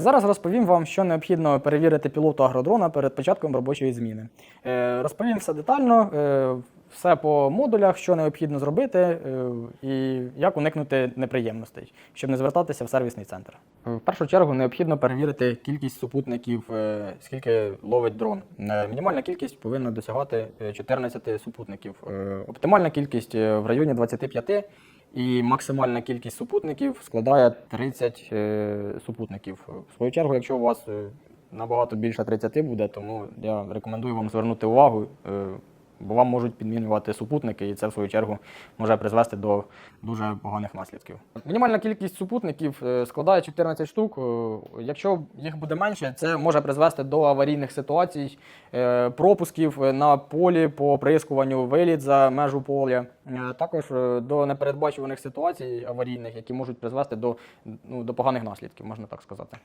Зараз розповім вам, що необхідно перевірити пілоту агродрона перед початком робочої зміни. Е, Розповім все детально, е, все по модулях, що необхідно зробити е, і як уникнути неприємностей, щоб не звертатися в сервісний центр. В першу чергу необхідно перевірити кількість супутників, скільки ловить дрон. Мінімальна кількість повинна досягати е, 14 супутників. Оптимальна кількість в районі 25. І максимальна кількість супутників складає 30 е, супутників. В свою чергу, якщо у вас е, набагато більше 30 буде, тому я рекомендую вам звернути увагу, е, бо вам можуть підмінювати супутники, і це в свою чергу може призвести до дуже поганих наслідків. Мінімальна кількість супутників е, складає 14 штук. Е, Якщо їх буде менше, це може призвести до аварійних ситуацій, е, пропусків на полі по оприскуванню, виліт за межу поля, також до непередбачуваних ситуацій аварійних, які можуть призвести до, ну, до поганих наслідків, можна так сказати.